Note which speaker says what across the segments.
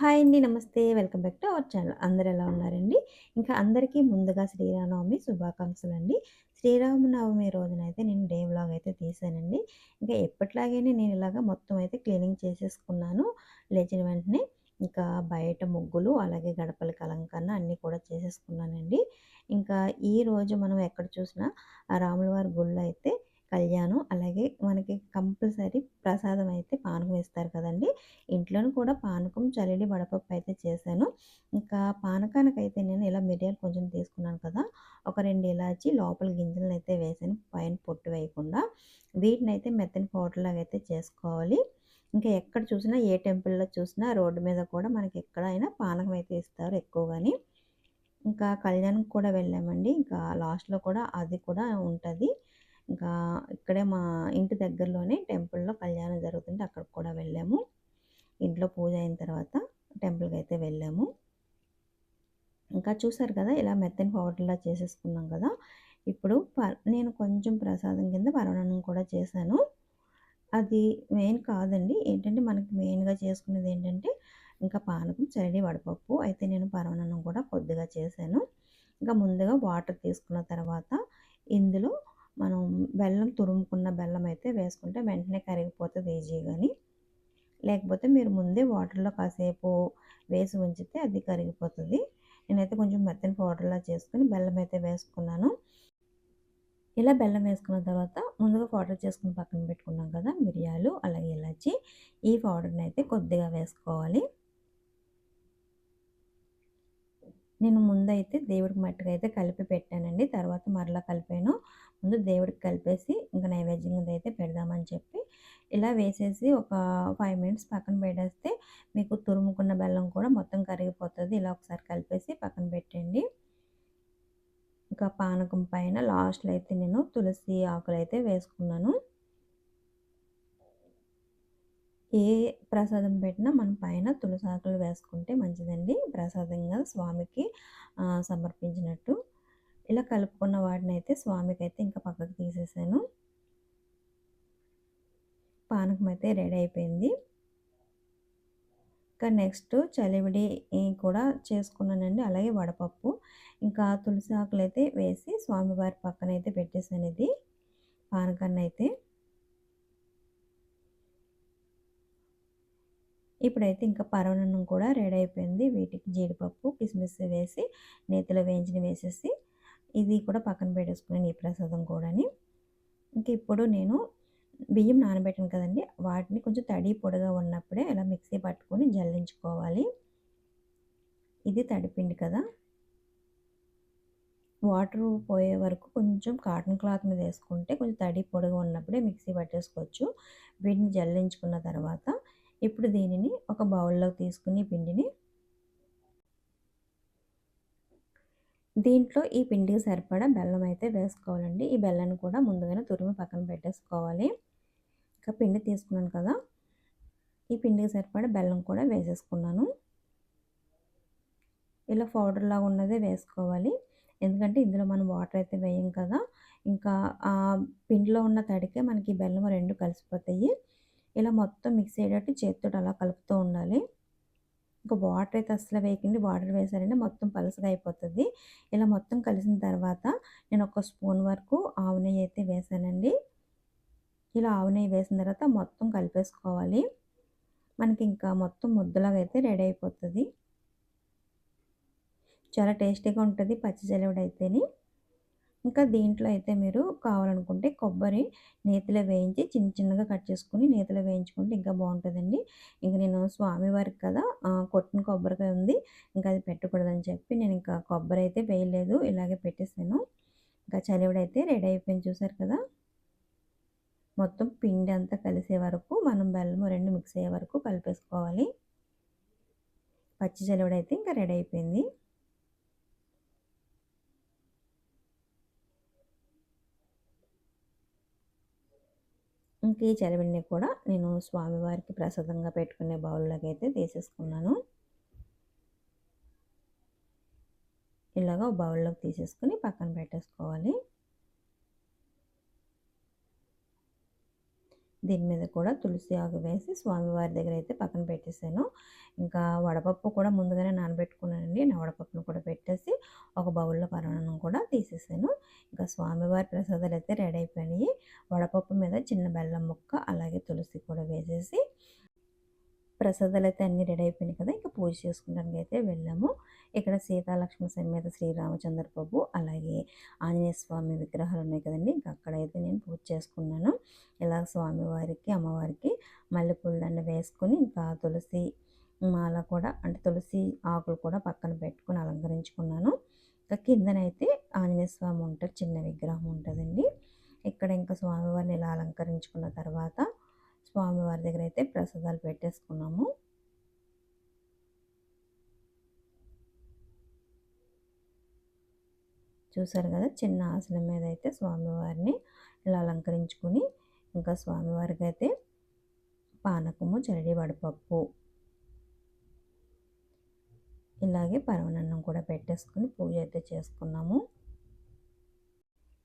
Speaker 1: Hi అండి. నమస్తే. Welcome back to our channel. అందరు ఎలా ఉన్నారండి? ఇంకా అందరికీ ముందుగా శ్రీరామనవమి శుభాకాంక్షలు అండి శ్రీరామనవమి రోజునైతే నేను డే వ్లాగ్ అయితే తీసానండి ఇంకా ఎప్పటిలాగానే నేను ఇలాగ మొత్తం అయితే క్లీనింగ్ చేసేసుకున్నాను. లేచిన వెంటనే ఇంకా బయట ముగ్గులు, అలాగే గడపలకి అలంకరణ అన్నీ కూడా చేసేసుకున్నానండి. ఇంకా ఈరోజు మనం ఎక్కడ చూసినా రాములవారి గుళ్ళు అయితే కళ్యాణం అలాగే మనకి కంపల్సరీ ప్రసాదం అయితే పానకం ఇస్తారు కదండీ! ఇంట్లోనూ కూడా పానకం, చలివిడి, వడపప్పు అయితే చేశాను. ఇంకా పానకానికైతే నేను ఇలా మిరియాలు కొంచెం తీసుకున్నాను కదా! ఒక రెండు ఇలాచి లోపల గింజలని అయితే వేసాను పైన పొట్టు వేయకుండా. వీటిని అయితే మెత్తని పౌడర్‌లాగా అయితే చేసుకోవాలి. ఇంకా ఎక్కడ చూసినా ఏ టెంపుల్‌లో చూసినా రోడ్డు మీద కూడా మనకి ఎక్కడైనా పానకం అయితే ఇస్తారు ఎక్కువగాని. ఇంకా కళ్యాణం కూడా వెళ్ళామండి. ఇంకా లాస్ట్‌లో కూడా అది కూడా ఉంటుంది ఇంకా ఇక్కడే మా ఇంటి దగ్గరలోనే టెంపుల్‌లో కళ్యాణం జరుగుతుంటే అక్కడికి కూడా వెళ్ళాము. ఇంట్లో పూజ అయిన తర్వాత టెంపుల్కి అయితే వెళ్ళాము. ఇంకా చూసారు కదా! ఇలా మెత్తని పౌడర్‌లా చేసేసుకున్నాం కదా! ఇప్పుడు నేను కొంచెం ప్రసాదం కింద పరవణం కూడా చేశాను. అది మెయిన్ కాదండి. ఏంటంటే మనకి మెయిన్‌గా చేసుకునేది ఏంటంటే ఇంకా పానకం, చలివిడి, వడపప్పు. అయితే నేను పరవణం కూడా కొద్దిగా చేశాను. ఇంకా ముందుగా వాటర్ తీసుకున్న తర్వాత ఇందులో మనం బెల్లం తురుముకున్న బెల్లం అయితే వేసుకుంటే వెంటనే కరిగిపోతది ఈజీగాని. లేకపోతే మీరు ముందే వాటర్‌లో కాసేపు వేసి ఉంచితే అది కరిగిపోతుంది నేనైతే కొంచెం మెత్తని పౌడర్‌లా చేసుకుని బెల్లం అయితే వేసుకున్నాను. ఇలా బెల్లం వేసుకున్న తర్వాత ముందుగా పౌడర్ చేసుకుని పక్కన పెట్టుకున్నాం కదా! మిరియాలు, అలాగే ఇలాచి ఈ పౌడర్ని అయితే కొద్దిగా వేసుకోవాలి. నేను ముందైతే దేవుడికి మట్టుగా అయితే కలిపి పెట్టానండి. తర్వాత మరలా కలిపాను. ముందు దేవుడికి కలిపేసి ఇంకా నైవేద్యం కింద అయితే పెడదామని చెప్పి ఇలా వేసేసి ఒక ఫైవ్ మినిట్స్ పక్కన పెట్టేస్తే మీకు తురుముకున్న బెల్లం కూడా మొత్తం కరిగిపోతుంది ఇలా ఒకసారి కలిపేసి పక్కన పెట్టండి. ఇంకా పానకం పైన లాస్ట్‌లో అయితే నేను తులసి ఆకులైతే వేసుకున్నాను. ఏ ప్రసాదం పెట్టినా మనం పైన తులసాకులు వేసుకుంటే మంచిదండి. ప్రసాదంగా స్వామికి సమర్పించినట్టు. ఇలా కలుపుకున్న వాటిని అయితే స్వామికి అయితే ఇంకా పక్కకు తీసేసాను. పానకం అయితే రెడీ అయిపోయింది. ఇంకా నెక్స్ట్ చలివిడి కూడా చేసుకున్నానండి. అలాగే వడపప్పు. ఇంకా తులసి ఆకులు అయితే వేసి స్వామివారి అయితే పెట్టేసాను ఇది. పానకాన్ని అయితే ఇప్పుడైతే ఇంకా పరవనన్నం కూడా రెడీ అయిపోయింది. వీటికి జీడిపప్పు, కిస్మిస్ వేసి నేతిలో వేయించిన వేసేసి ఇది కూడా పక్కన పెట్టేసుకున్నాను ఈ ప్రసాదం కూడాని. ఇంకా ఇప్పుడు నేను బియ్యం నానబెట్టాను కదండి వాటిని కొంచెం తడి పొడిగా ఉన్నప్పుడే ఇలా మిక్సీ పట్టుకొని జల్లించుకోవాలి. ఇది తడిపిండి కదా! వాటర్ పోయే వరకు కొంచెం కాటన్ క్లాత్ మీద వేసుకుంటే కొంచెం తడి పొడిగా ఉన్నప్పుడే మిక్సీ పట్టేసుకోవచ్చు. వీటిని జల్లించుకున్న తర్వాత ఇప్పుడు దీనిని ఒక బౌల్‌లోకి తీసుకుని పిండిని దీంట్లో ఈ పిండికి సరిపడా బెల్లం అయితే వేసుకోవాలండి. ఈ బెల్లాన్ని కూడా ముందుగానే తురిమి పక్కన పెట్టేసుకోవాలి. ఇంకా పిండి తీసుకున్నాను కదా! ఈ పిండికి సరిపడా బెల్లం కూడా వేసేసుకున్నాను. ఇలా పౌడర్‌లాగా ఉన్నదే వేసుకోవాలి. ఎందుకంటే ఇందులో మనం వాటర్ అయితే వేయం కదా! ఇంకా ఆ పిండిలో ఉన్న తడికే మనకి బెల్లం రెండు కలిసిపోతాయి. ఇలా మొత్తం మిక్స్ అయ్యేటట్టు చేతితో అలా కలుపుతూ ఉండాలి. ఇంకా వాటర్ అయితే అసలు వేయకండి. వాటర్ వేసారంటే మొత్తం పలచగా అయిపోతుంది ఇలా మొత్తం కలిసిన తర్వాత నేను ఒక స్పూన్ వరకు ఆవు నెయ్యి అయితే వేసానండి. ఇలా ఆవు నెయ్యి వేసిన తర్వాత మొత్తం కలిపేసుకోవాలి. మనకి ఇంకా మొత్తం ముద్దలాగా అయితే రెడీ అయిపోతుంది చాలా టేస్టీగా ఉంటుంది పచ్చి చలివిడి అయితేని. ఇంకా దీంట్లో అయితే మీరు కావాలనుకుంటే కొబ్బరి నేతిలో వేయించి చిన్న చిన్నగా కట్ చేసుకుని నేతిలో వేయించుకుంటే ఇంకా బాగుంటుందండి ఇంక నేను స్వామివారికి కదా! కొట్టిన కొబ్బరికాయ ఉంది. ఇంకా అది పెట్టకూడదని చెప్పి నేను ఇంకా కొబ్బరి అయితే వేయలేదు. ఇలాగే పెట్టేసాను. ఇంకా చలివిడైతే రెడీ అయిపోయింది చూసారు కదా! మొత్తం పిండి అంతా కలిసే వరకు మనం బెల్లం రెండు మిక్స్ అయ్యే వరకు కలిపేసుకోవాలి. పచ్చి చలివిడైతే ఇంకా రెడీ అయిపోయింది. ఇంక ఈ కూడా నేను స్వామివారికి ప్రసాదంగా పెట్టుకునే బౌల్‌లోకి అయితే తీసేసుకున్నాను. ఇలాగ బౌల్‌లోకి తీసేసుకుని పక్కన పెట్టేసుకోవాలి. దీని మీద కూడా తులసి ఆకు వేసి స్వామివారి దగ్గర అయితే పక్కన పెట్టేశాను. ఇంకా వడపప్పు కూడా ముందుగానే నానబెట్టుకున్నానండి. నా వడపప్పును కూడా పెట్టేసి ఒక బౌల్లో పరమాన్నం కూడా తీసేసాను. ఇంకా స్వామివారి ప్రసాదాలు అయితే రెడీ అయిపోయినాయి. వడపప్పు మీద చిన్న బెల్లం ముక్క అలాగే తులసి కూడా వేసేసి ప్రసాదాలు అయితే అన్నీ రెడీ అయిపోయినాయి కదా ఇంకా పూజ చేసుకోవడానికి అయితే వెళ్ళాము. ఇక్కడ సీతాలక్ష్మి సమేత శ్రీరామచంద్ర ప్రభు అలాగే ఆంజనేయ స్వామి విగ్రహాలు ఉన్నాయి కదండి ఇంకా అక్కడైతే నేను పూజ చేసుకున్నాను. ఇలా స్వామివారికి అమ్మవారికి మల్లెపూల దండ వేసుకొని ఇంకా తులసి మాల కూడా అంటే తులసి ఆకులు కూడా పక్కన పెట్టుకొని అలంకరించుకున్నాను. ఇంకా కిందనైతే ఆంజనేయ స్వామి ఉంటారు చిన్న విగ్రహం ఉంటుందండి. ఇక్కడ ఇంకా స్వామివారిని ఇలా అలంకరించుకున్న తర్వాత స్వామివారి దగ్గర అయితే ప్రసాదాలు పెట్టేసుకున్నాము. చూసారు కదా చిన్న ఆసనం మీద అయితే స్వామివారిని ఇలా అలంకరించుకుని ఇంకా స్వామివారికి అయితే పానకము చరడి వడపప్పు ఇలాగే పరవనన్నం కూడా పెట్టేసుకుని పూజ అయితే చేసుకున్నాము.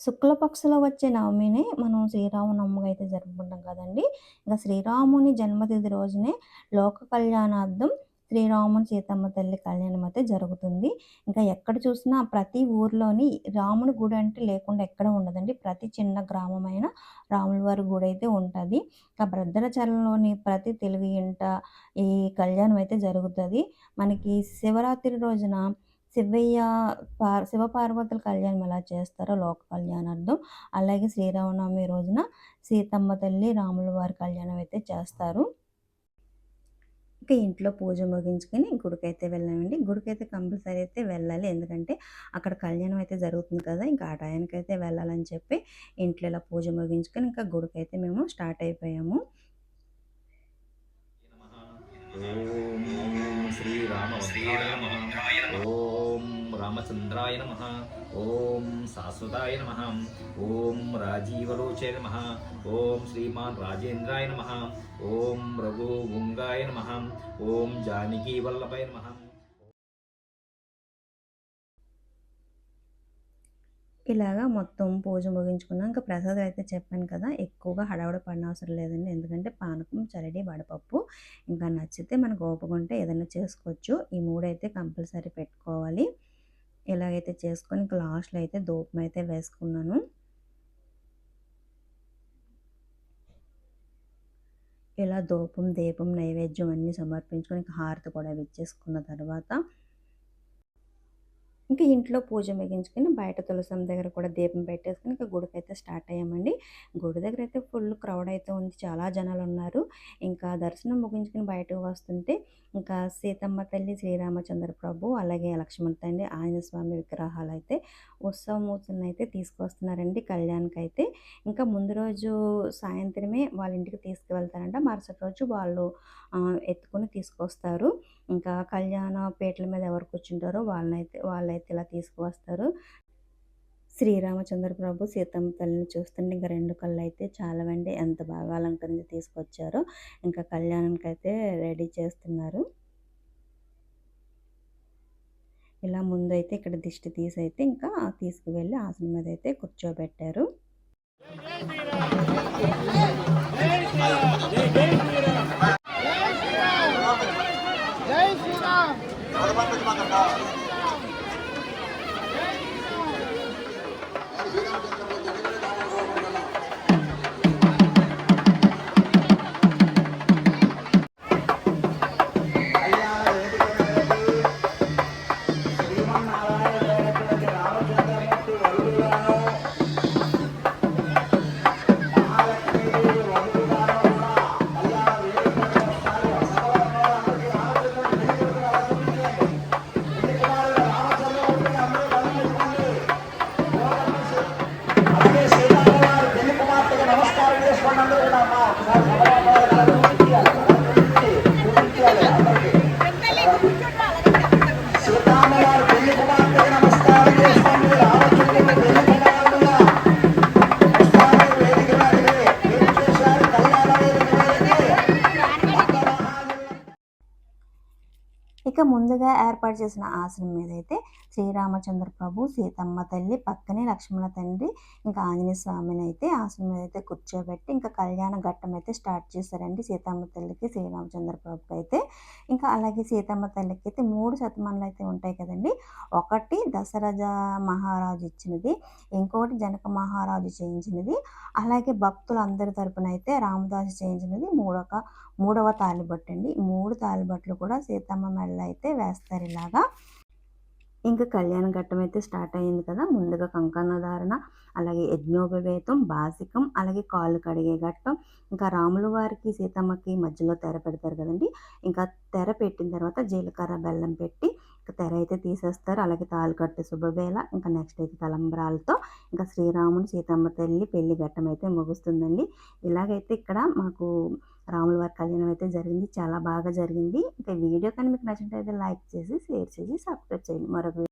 Speaker 1: శుక్లపక్షలో వచ్చే నవమిని మనం శ్రీరామనవమిగా అయితే జరుపుకుంటాం కదండి. ఇంకా శ్రీరాముని జన్మతిథి రోజునే లోక కళ్యాణార్థం శ్రీరాముని సీతమ్మ తల్లి కళ్యాణం అయితే జరుగుతుంది. ఇంకా ఎక్కడ చూసినా ప్రతి ఊర్లోని రాముని గుడి అంటే లేకుండా ఎక్కడ ఉండదండి. ప్రతి చిన్న గ్రామమైన రాములవారి గుడి అయితే ఉంటుంది. ఇంకా భద్రాచలంలోని ప్రతి తెలుగు ఇంట ఈ కళ్యాణం అయితే జరుగుతుంది. మనకి శివరాత్రి రోజున శివయ్య పార్ శివపార్వతుల కళ్యాణం ఎలా చేస్తారో లోక కళ్యాణార్థం అలాగే శ్రీరామనవమి రోజున సీతమ్మ తల్లి రాముల వారి కళ్యాణం అయితే చేస్తారు. ఇంకా ఇంట్లో పూజ ముగించుకొని గుడికైతే వెళ్ళామండి. గుడికైతే కంపల్సరీ అయితే వెళ్ళాలి. ఎందుకంటే అక్కడ కళ్యాణం అయితే జరుగుతుంది కదా ఇంకా ఆ టయానికి అయితే వెళ్ళాలని చెప్పి ఇంట్లో ఇలా పూజ ముగించుకొని ఇంకా గుడికైతే మేము స్టార్ట్ అయిపోయాము.
Speaker 2: ఓం శ్రీరామ రామచంద్రాయ నమ. ఓం శాశ్వతాయ నమ. ఓం రాజీవలోచయ నమ. ఓం శ్రీమాన్ రాజేంద్రాయ నమ. ఓం రఘుగుంగాయ నమ. ఓం జానకీ వల్లభాయ నమ.
Speaker 1: ఇలాగా మొత్తం పూజ ముగించుకున్నాం ఇంకా ప్రసాదం అయితే చెప్పాను కదా ఎక్కువగా హడావుడి పడిన అవసరం లేదండి. ఎందుకంటే పానకం చరడి వడపప్పు ఇంకా నచ్చితే మనకు ఓపిక ఏదైనా చేసుకోవచ్చు. ఈ మూడైతే కంపల్సరీ పెట్టుకోవాలి. ఇలాగైతే చేసుకొని లాస్ట్లో అయితే దూపం అయితే వేసుకున్నాను. ఇలా దూపం దీపం నైవేద్యం అన్నీ సమర్పించుకొని హారతి కూడా ఇచ్చేసుకున్న తర్వాత ఇంకా ఇంట్లో పూజ ముగించుకొని బయట తులసం దగ్గర కూడా దీపం పెట్టేసుకుని ఇంకా గుడికి అయితే స్టార్ట్ అయ్యామండి. గుడి దగ్గర అయితే ఫుల్ క్రౌడ్ అయితే ఉంది. చాలా జనాలు ఉన్నారు. ఇంకా దర్శనం ముగించుకొని బయటకు వస్తుంటే ఇంకా సీతమ్మ తల్లి శ్రీరామచంద్ర ప్రభు అలాగే లక్ష్మణ తండ్రి ఆంజనేయ స్వామి విగ్రహాలు అయితే ఉత్సవమూర్తులను అయితే తీసుకొస్తున్నారండి కళ్యాణ్కి అయితే ఇంకా ముందు రోజు సాయంత్రమే వాళ్ళ ఇంటికి తీసుకువెళ్తారంట. మరుసటి రోజు వాళ్ళు ఎత్తుకొని తీసుకొస్తారు. ఇంకా కళ్యాణ పీటల మీద ఎవరు కూర్చుంటారో వాళ్ళనైతే వాళ్ళైతే ఇలా తీసుకువస్తారు. శ్రీరామచంద్ర ప్రభు సీతమ్మ తల్లిని చూస్తుంటే ఇంకా రెండు కళ్ళు అయితే చాలావండి. ఎంత బాగా అలంకరించి తీసుకొచ్చారో ఇంకా కళ్యాణానికి అయితే రెడీ చేస్తున్నారు. ఇలా ముందు అయితే ఇక్కడ దిష్టి తీసి అయితే ఇంకా తీసుకువెళ్ళి ఆసనం మీద అయితే కూర్చోబెట్టారు
Speaker 3: జై శ్రీరామ్!
Speaker 1: కొత్తగా ఏర్పాటు చేసిన ఆసనం మీద అయితే శ్రీరామచంద్ర ప్రభు సీతమ్మ తల్లి పక్కనే లక్ష్మణ తండ్రి ఇంకా ఆంజనేయ స్వామిని అయితే ఆశ్రమం మీద అయితే కూర్చోబెట్టి ఇంకా కళ్యాణ ఘట్టం అయితే స్టార్ట్ చేశారండి. సీతమ్మ తల్లికి శ్రీరామచంద్ర ప్రభుకి అయితే. ఇంకా అలాగే సీతమ్మ తల్లికి అయితే మూడు శతమానాలు అయితే ఉంటాయి కదండి. ఒకటి దశరథ మహారాజు ఇచ్చినది ఇంకోటి జనక మహారాజు చేయించినది అలాగే భక్తులందరి తరపున అయితే రామదాసు చేయించినది మూడొక మూడవ తాలిబొట్టు అండి మూడు తాలిబొట్లు కూడా సీతమ్మ మెడలో అయితే వేస్తారు ఇలాగా. ఇంకా కళ్యాణ ఘట్టం అయితే స్టార్ట్ అయ్యింది కదా. ముందుగా కంకణ ధారణ అలాగే యజ్ఞోపవేతం బాసికం అలాగే కాళ్ళు కడిగే ఘట్టం. ఇంకా రాముల వారికి సీతమ్మకి మధ్యలో తెర పెడతారు కదండి. ఇంకా తెర పెట్టిన తర్వాత జీలకర్ర బెల్లం పెట్టి ఇంకా తెర అయితే తీసేస్తారు. అలాగే తాలుకట్టు శుభవేళ. ఇంకా నెక్స్ట్ అయితే తలంబ్రాలతో ఇంకా శ్రీరాముని సీతమ్మ తల్లి పెళ్ళి ఘట్టం అయితే ముగుస్తుందండి. ఇలాగైతే ఇక్కడ మాకు రాముల వారి కళ్యాణం అయితే జరిగింది. చాలా బాగా జరిగింది. ఇంకా వీడియో కానీ మీకు నచ్చినట్లయితే లైక్ చేసి షేర్ చేసి సబ్స్క్రైబ్ చేయండి. మరొక